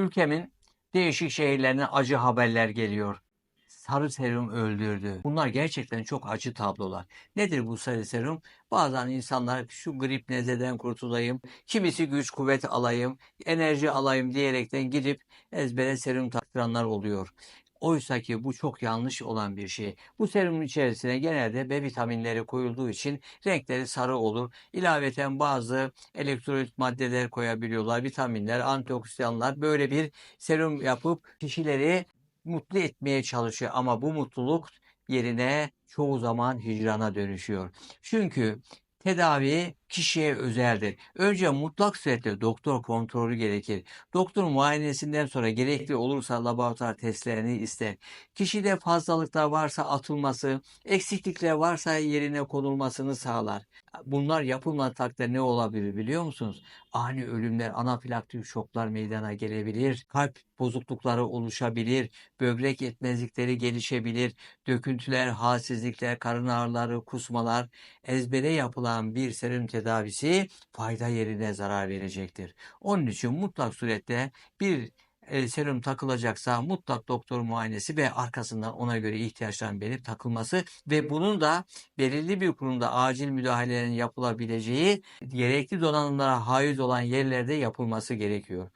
Ülkemin değişik şehirlerine acı haberler geliyor. Sarı serum öldürdü. Bunlar gerçekten çok acı tablolar. Nedir bu sarı serum? Bazen insanlar şu grip nezleden kurtulayım, kimisi güç kuvvet alayım, enerji alayım diyerekten gidip ezbere serum taktıranlar oluyor. Oysa ki bu çok yanlış olan bir şey. Bu serumun içerisine genelde B vitaminleri koyulduğu için renkleri sarı olur. İlaveten bazı elektrolit maddeler koyabiliyorlar. Vitaminler, antioksidanlar böyle bir serum yapıp kişileri mutlu etmeye çalışıyor. Ama bu mutluluk yerine çoğu zaman hicrana dönüşüyor. Çünkü tedavi kişiye özeldir. Önce mutlak surette doktor kontrolü gerekir. Doktor muayenesinden sonra gerekli olursa laboratuvar testlerini ister. Kişide fazlalıklar varsa atılması, eksiklikler varsa yerine konulmasını sağlar. Bunlar yapılmadığı takdirde ne olabilir biliyor musunuz? Ani ölümler, anafilaktik şoklar meydana gelebilir. Kalp bozuklukları oluşabilir. Böbrek yetmezlikleri gelişebilir. Döküntüler, halsizlikler, karın ağrıları, kusmalar. Ezbere yapılan bir serum tedavisi fayda yerine zarar verecektir. Onun için mutlak surette bir e, serum takılacaksa mutlak doktor muayenesi ve arkasından ona göre ihtiyaçların belirleyip takılması ve bunun da belirli bir kurumda acil müdahalelerin yapılabileceği gerekli donanımlara haiz olan yerlerde yapılması gerekiyor.